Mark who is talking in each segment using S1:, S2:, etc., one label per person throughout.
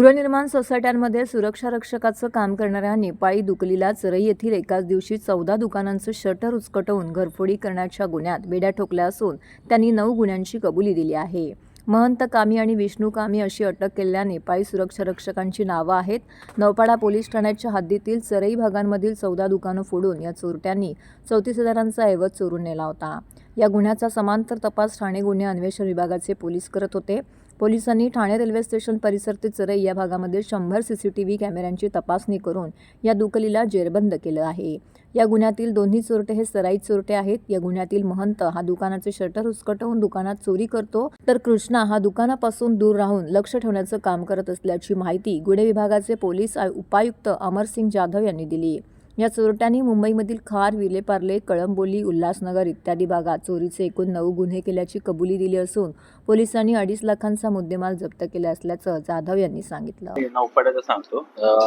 S1: गृहनिर्माण सोसायट्यांमध्ये सुरक्षा रक्षकाचं काम करणाऱ्या नेपाळी दुकलीला चरई येथील एकाच दिवशी चौदा दुकानांचं शटर उचकटवून घरफोडी करण्याच्या गुन्ह्यात बेड्या ठोकल्या असून त्यांनी नऊ गुन्ह्यांची कबुली दिली आहे. महंत कामी आणि विष्णू कामी अशी अटक केलेल्या नेपाळी सुरक्षा रक्षकांची नावं आहेत. नौपाडा पोलीस ठाण्याच्या हद्दीतील चरई भागांमधील चौदा दुकानं फोडून या चोरट्यांनी चौतीस हजारांचा ऐवज चोरून नेला होता. या गुन्ह्याचा समांतर तपास ठाणे गुन्हे अन्वेषण विभागाचे पोलीस करत होते. पोलिसांनी ठाणे रेल्वे स्टेशन परिसर ते चरई या भागामध्ये शंभर सी सी टी व्ही कॅमेऱ्यांची तपासणी करून या दुकलीला जेरबंद केलं आहे. या गुन्ह्यातील दोन्ही चोरटे हे सराईत चोरटे आहेत. या गुन्ह्यातील महंत हा दुकानाचे शटर उचकटवून दुकानात चोरी करतो. तर कृष्णा हा दुकानापासून दूर राहून लक्ष ठेवण्याचं काम करत असल्याची माहिती गुन्हे विभागाचे पोलीस उपायुक्त अमरसिंग जाधव यांनी दिली. या चोरट्यांनी मुंबईमधील खार विलेपार्ले कळंबोली उल्हासनगर इत्यादी भागात चोरीचे एकूण नऊ गुन्हे केल्याची कबुली दिली असून पोलिसांनी अडीच लाखांचा मुद्देमाल जप्त केला असल्याचं जाधव यांनी सांगितलं.
S2: नौपाड्याचं सांगतो.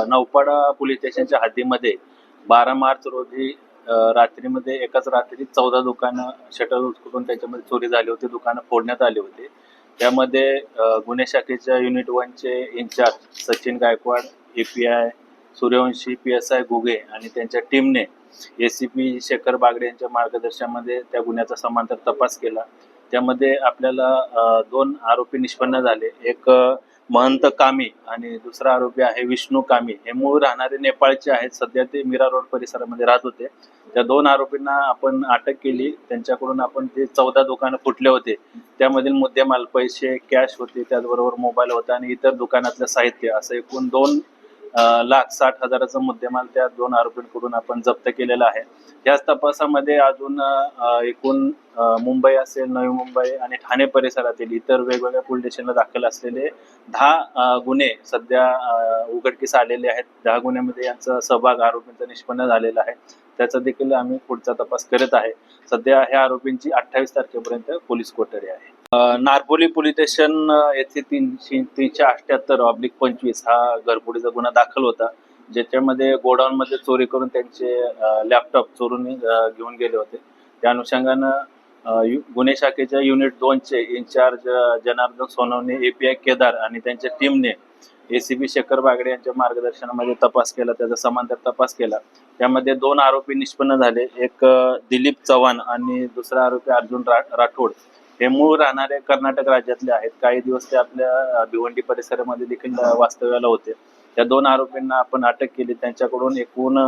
S2: नौपाडा पोलीस स्टेशनच्या हद्दीमध्ये बारा मार्च रोजी रात्रीमध्ये एकाच रात्री चौदा दुकानं शटर उचकून त्याच्यामध्ये चोरी झाली होती दुकानं फोडण्यात आली होती. त्यामध्ये गुन्हे शाखेच्या unit वनचे incharge Sachin Gaikwad API Suryavanshi P S I Guge आणि त्यांच्या टीमने A C P Shekhar Bagde यांच्या मार्गदर्शनामध्ये त्या गुन्ह्याचा समांतर तपास केला. त्यामध्ये आपल्याला दोन आरोपी निष्पन्न झाले. एक महंत कामी आणि दुसरा आरोपी आहे विष्णू कामी. हे मूळ राहणारे नेपाळचे आहेत. सध्या ते मीरा रोड परिसरामध्ये राहत होते. त्या दोन आरोपींना आपण अटक केली. त्यांच्याकडून आपण ते चौदा दुकानं फुटले होते. त्यामधील मुद्देमाल पैसे कॅश होते. त्याचबरोबर मोबाईल होता आणि इतर दुकानातलं साहित्य असं एकूण दोन लाख साठ हजाराचा मुद्देमाल त्या दोन आरोपींकडून आपण जप्त केलेला आहे. याच तपासामध्ये अजून एकूण मुंबई असेल नवी मुंबई आणि ठाणे परिसरातील इतर वेगवेगळ्या पोलीस स्टेशनला दाखल असलेले दहा गुन्हे सध्या उघडकीस आलेले आहेत. दहा गुन्ह्यामध्ये यांचा सहभाग आरोपींचा निष्पन्न झालेला आहे. त्याचा देखील आम्ही पुढचा तपास करत आहे. सध्या ह्या आरोपींची अठ्ठावीस तारखेपर्यंत पोलीस कोठडी आहे. नारपोली पोलीस स्टेशन येथे तीनशे तीनशे अठ्याहत्तर ऑब्लिक पंचवीस हा घरपुडीचा गुन्हा दाखल होता. ज्याच्यामध्ये गोडाऊन मध्ये चोरी करून त्यांचे लॅपटॉप चोरून घेऊन गेले होते. त्या अनुषंगानं गुन्हे शाखेच्या युनिट दोनचे इन्चार्ज जनार्दन सोनवणे एपीआय केदार आणि त्यांच्या टीमने एसीबी शेखर बागडे यांच्या मार्गदर्शनामध्ये तपास केला त्याचा समांतर तपास केला. त्यामध्ये दोन आरोपी निष्पन्न झाले एक दिलीप चव्हाण आणि दुसरा आरोपी अर्जुन रा- राठोड. हे मूळ राहणारे कर्नाटक राज्यातले आहेत. काही दिवस ते आपल्या भिवंडी परिसरामध्ये देखील वास्तव्याला होते. त्या दोन आरोपींना आपण अटक केली. त्यांच्याकडून एकूण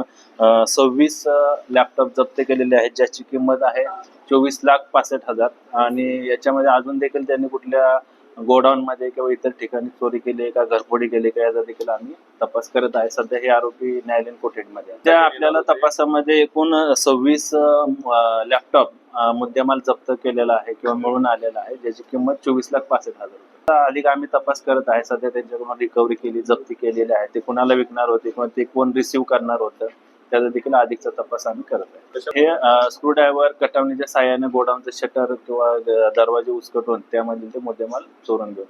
S2: सव्वीस लॅपटॉप जप्त केलेले आहेत ज्याची किंमत आहे चोवीस लाख पासष्ट हजार. आणि याच्यामध्ये अजून देखील त्यांनी कुठल्या गोडाऊन मध्ये किंवा इतर ठिकाणी चोरी केली आहे का घरफोडी केली का याचा देखील आम्ही तपास करत आहे. सध्या हे आरोपी न्यायालयीन कोठडीमध्ये आहेत. त्या आपल्याला तपासामध्ये एकूण सव्वीस लॅपटॉप मुद्देमाल जप्त केलेला आहे किंवा मिळून आलेला आहे ज्याची किंमत चोवीस लाख पासष्ट हजार रुपये. अधिक आम्ही तपास करत आहे. सध्या त्यांच्याकडून रिकव्हरी केली जप्ती केलेली आहे. ते कुणाला विकणार होते किंवा ते कोण रिसिव्ह करणार होतं त्याचा देखील अधिकचा तपास आम्ही करत आहे. हे स्क्रू ड्रायव्हर कटावणीच्या साह्याने गोडाऊनचं शटर किंवा दरवाजे उचकटून त्यामधील ते मुद्देमाल चोरून घेऊन